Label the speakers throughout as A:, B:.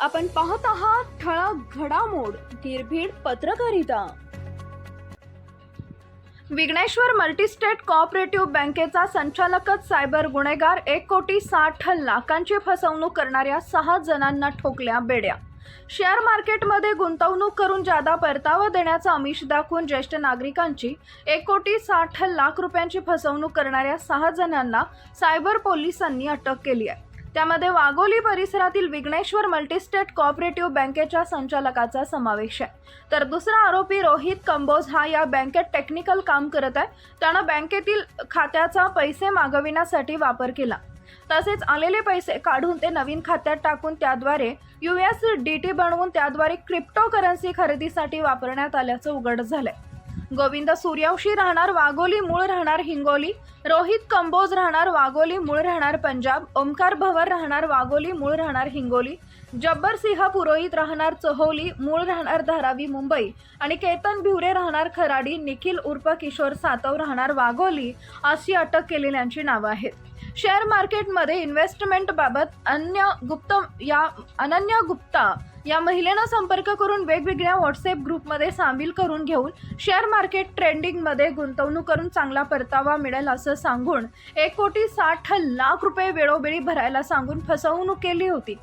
A: आपण पाहत आहात ठळक घडामोड निर्भीड पत्रकारिता. विघ्नेश्वर मल्टीस्टेट कॉपरेटिव्ह बँकेचा संचालकच सायबर गुन्हेगार एक कोटी साठ लाखांची फसवणूक करणाऱ्या सहा जणांना ठोकल्या बेड्या. शेअर मार्केटमध्ये गुंतवणूक करून जादा परतावा देण्याचा आमिष दाखवून ज्येष्ठ नागरिकांची एक कोटी साठ लाख रुपयांची फसवणूक करणाऱ्या सहा जणांना सायबर पोलिसांनी अटक केली आहे. त्यामध्ये वाघोली परिसरातील विघ्नेश्वर मल्टीस्टेट कॉपरेटिव्ह बँकेच्या संचालकाचा समावेश आहे. तर दुसरा आरोपी रोहित कंबोज हा या बँकेत टेक्निकल काम करत आहे. त्यानं बँकेतील खात्याचा पैसे मागविण्यासाठी वापर केला. तसेच आलेले पैसे काढून ते नवीन खात्यात टाकून त्याद्वारे यू एस डी टी बनवून त्याद्वारे क्रिप्टो करन्सी खरेदीसाठी वापरण्यात आल्याचं उघड झालंय. गोविंद सूर्यवंशी राहणार वाघोली मूळ राहणार हिंगोली. रोहित कंबोज राहणार वाघोली मूळ राहणार पंजाब. ओमकार भवर राहणार वाघोली मूळ राहणार हिंगोली. जब्बर सिंह पुरोहित राहणार चहोली मूळ राहणार धारावी मुंबई. आणि केतन भिवरे राहणार खराडी निखिल उर्फ किशोर सातव राहणार वाघोली अशी अटक केलेल्यांची नावं आहेत. शेअर मार्केटमध्ये इन्व्हेस्टमेंट बाबत अन्य गुप्त या अनन्या गुप्ता या महिलेनं संपर्क करून वेगवेगळ्या व्हॉट्सअप ग्रुपमध्ये सामील करून घेऊन शेअर मार्केट ट्रेंडिंगमध्ये गुंतवणूक करून चांगला परतावा मिळेल असं सांगून एक कोटी साठ लाख रुपये वेळोवेळी भरायला सांगून फसवणूक केली होती.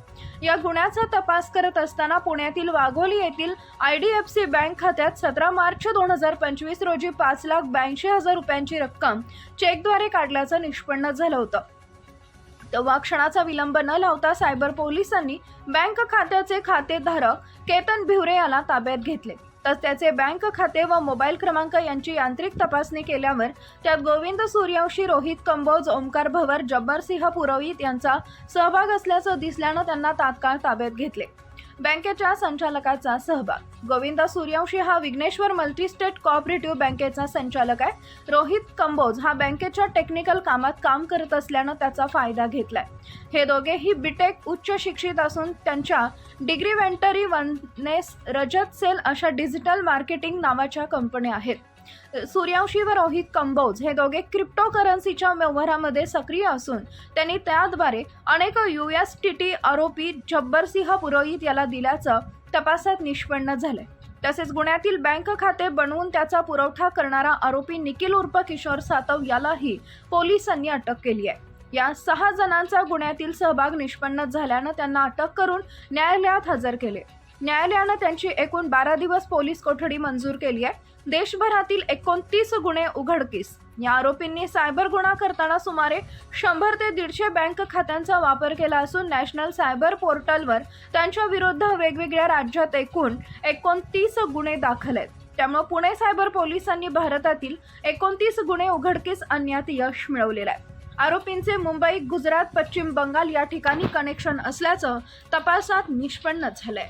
A: या गुन्ह्याचा तपास करत असताना पुण्यातील वाघोली येथील I D F C bank खात्यात सतरा मार्च दोन हजार पंचवीस रोजी पाच लाख ब्याऐंशी हजार रुपयांची रक्कम चेकद्वारे काढल्याचं निष्पन्न झालं होतं. तेव्हा क्षणाचा विलंब न लावता सायबर पोलिसांनी बँक खात्याचे खातेधारक केतन भिवरे याला ताब्यात घेतले. तर त्याचे बँक खाते व मोबाईल क्रमांक यांची यांत्रिक तपासणी केल्यावर त्यात गोविंद सूर्यवंशी रोहित कंबोज ओमकार भवर जब्बर सिंह पुरोहित यांचा सहभाग असल्याचं दिसल्यानं त्यांना तात्काळ ताब्यात घेतले. बँकेच्या संचालकाचा सहभाग. गोविंद सूर्यवंशी हा विघ्नेश्वर मल्टीस्टेट कॉऑपरेटिव्ह बँकेचा संचालक आहे. रोहित कंबोज हा बँकेच्या टेक्निकल कामात काम करत असल्यानं त्याचा फायदा घेतलाय. हे दोघेही बीटेक उच्च शिक्षित असून त्यांच्या डिग्री वेंटरी वननेस रजत सेल अशा डिजिटल मार्केटिंग नावाच्या कंपन्या आहेत. सूर्यांशी व रोहित कंबोज हे दोघे क्रिप्टो करन्सीच्या व्यवहारामध्ये सक्रिय असून त्यांनी त्याद्वारे अनेक यू एस टी टी आरोपी जब्बरसिंह पुरोहित याला दिल्याचं तपासात निष्पन्न झालंय. तसेच गुन्ह्यातील बँक खाते बनवून त्याचा पुरवठा करणारा आरोपी निखिल उर्फ किशोर सातव यालाही पोलिसांनी अटक केली आहे. या सहा जणांचा गुन्ह्यातील सहभाग निष्पन्न झाल्यानं त्यांना अटक करून न्यायालयात हजर केले. न्यायालयानं त्यांची एकूण बारा दिवस पोलीस कोठडी मंजूर केली आहे. देशभरातील एकोणतीस गुन्हे उघडकीस. या आरोपींनी सायबर गुन्हा करताना सुमारे शंभर ते दीडशे बँक खात्यांचा वापर केला असून नॅशनल सायबर पोर्टलवर त्यांच्या विरुद्ध वेगवेगळ्या राज्यात एकूण एकोणतीस गुन्हे दाखल आहेत. त्यामुळे पुणे सायबर पोलिसांनी भारतातील एकोणतीस गुन्हे उघडकीस आणण्यात यश मिळवलेलं आहे. आरोपींचे मुंबई गुजरात पश्चिम बंगाल या ठिकाणी कनेक्शन असल्याचं तपासात निष्पन्न झालंय.